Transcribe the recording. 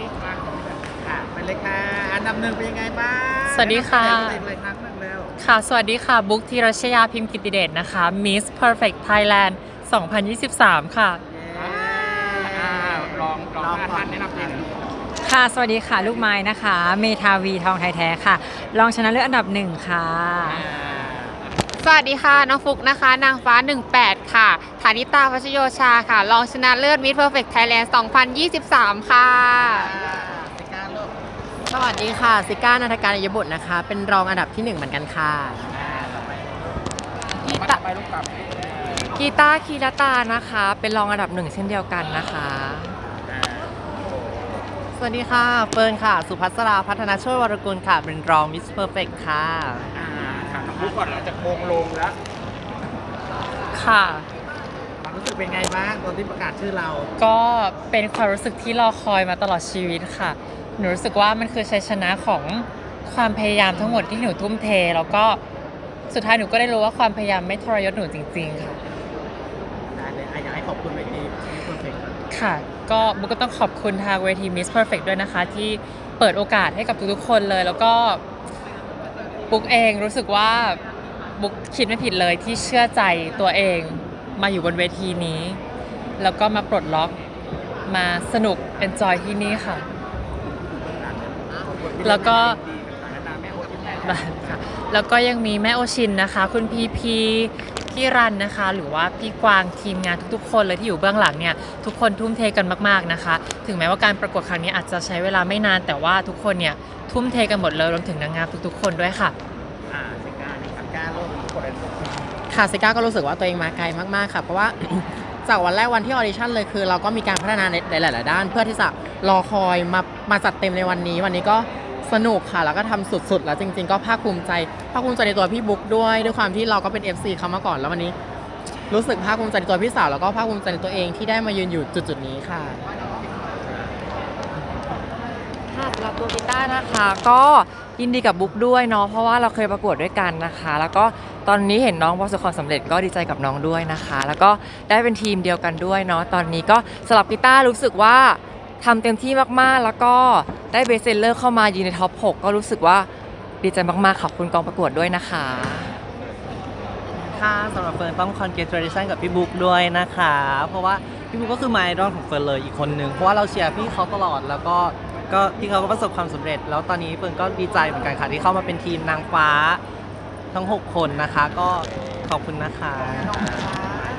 นี้มาค่ะไปเลยค่ะอันดับหนึ่งเป็นยังไงบ้างสวัสดีค่ะเต็มเลยครั้งหนึ่งแล้วค่ะ สวัสดีค่ะ บุ๊กธีรชยาพิมพ์กิติเดชนะคะ Miss Perfect Thailand 2023 ค่ะ ลองลองท่านแนะนำตัวหน่อยค่ะ สวัสดีค่ะ ลูกไม้นะคะ เมทาวีทองไทยแท้ค่ะ รองชนะเลิศอันดับหนึ่งค่ะ สวัสดีค่ะ น้องฟุกนะคะ นางฟ้า 18 ค่ะ ฐานิตาพัชโยชาค่ะ รองชนะเลิศมิตรเพอร์เฟกต์ไทยแลนด์2023 ค่ะสิการลูกสวัสดีค่ะ ซิก้านาฏการยบุตรนะคะ เป็นรองอันดับที่หนึ่งเหมือนกันค่ะมาต่อไปลูกกลับกีตาร์คีรตานะคะ เป็นรองอันดับหนึ่งเช่นเดียวกันนะคะ สวัสดีค่ะ เฟิร์นค่ะ สุภัสรา พัฒนาช่วยวรกุลค่ะ เป็นรองมิสเพอร์เฟกค่ะ อ่าถามน้องบุ๊กก่อนหลังจากโมงลงแล้วค่ะ ความรู้สึกเป็นไงบ้างตอนที่ประกาศชื่อเรา ก็เป็นความรู้สึกที่รอคอยมาตลอดชีวิตค่ะ หนูรู้สึกว่ามันคือชัยชนะของความพยายามทั้งหมดที่หนูทุ่มเท แล้วก็สุดท้ายหนูก็ได้รู้ว่าความพยายามไม่ทรยศหนูจริง ๆ ค่ะ ได้เลยอะอยากให้ขอบคุณเวทีเพอร์เฟกต์ค่ะ ก็บุ๊กก็ต้องขอบคุณทางเวที Miss Perfect ด้วยนะคะ ที่เปิดโอกาสให้กับทุกๆคนเลย แล้วก็ บุ๊กเองรู้สึกว่าบุ๊กคิดไม่ผิดเลยที่เชื่อใจตัวเองมาอยู่บนเวทีนี้ แล้วก็มาปลดล็อกมาสนุก enjoy ที่นี่ค่ะ แล้วก็ค่ะแล้วก็ยังมีแม่โอชินนะคะ คุณพีพี พี่รันนะคะ หรือว่าพี่กวางทีมงานทุกๆ คนเลยที่อยู่เบื้องหลังเนี่ยทุกคนทุ่มเทกันมากๆนะคะ ถึงแม้ว่าการประกวดครั้งนี้อาจจะใช้เวลาไม่นานแต่ว่าทุกคนเนี่ยทุ่มเทกันหมดเลยรวมถึงนางงามทุกๆ คนด้วยค่ะอ่าสิการสิการลูกกดเลยค่ะซิก้าก็รู้สึกว่าตัวเองมาไกลมากๆค่ะเพราะว่าจากวันแรกวันที่ออดิชั่นเลยคือ เราก็มีการพัฒนาในหลาย ๆ ด้าน เพื่อที่จะรอคอยมามาจัดเต็มในวันนี้ วันนี้ก็ สนุกค่ะ แล้วก็ทำสุดๆ แล้วจริง ๆ ก็ภาคภูมิใจ ภาคภูมิใจในตัวพี่บุ๊กด้วย ด้วยความที่เราก็เป็น FC เขามาก่อน แล้ววันนี้ รู้สึกภาคภูมิใจในตัวพี่สาว แล้วก็ภาคภูมิใจในตัวเองที่ได้มายืนอยู่จุดๆนี้ค่ะค่ะสำหรับตัวกีตาร์นะคะ ก็ยินดีกับบุ๊กด้วยเนาะ เพราะว่าเราเคยประกวดด้วยกันนะคะ แล้วก็ตอนนี้เห็นน้องประสบความสำเร็จก็ดีใจกับน้องด้วยนะคะ แล้วก็ได้เป็นทีมเดียวกันด้วยเนาะ ตอนนี้ก็สำหรับกีตาร์รู้สึกว่า ทำเต็มที่มากๆ แล้วก็ได้เบสเซลเลอร์เข้ามาอยืนในท็อป 6 ก็รู้สึกว่าดีใจมากๆ ขอบคุณกองประกวดด้วยนะคะ ค่ะสำหรับเฟิร์นต้อง congratulation กับพี่บุ๊กด้วยนะคะ เพราะว่าพี่บุ๊กก็คือ my idol ของเฟิร์นเลยอีกคนนึง เพราะว่าเราเชียร์พี่เขาตลอดแล้วก็ก็พี่เขาก็ประสบความสำเร็จ แล้วตอนนี้เฟิร์นก็ดีใจเหมือนกันค่ะที่เข้ามาเป็นทีมนางฟ้าทั้ง 6 คนนะคะ ก็ขอบคุณนะคะ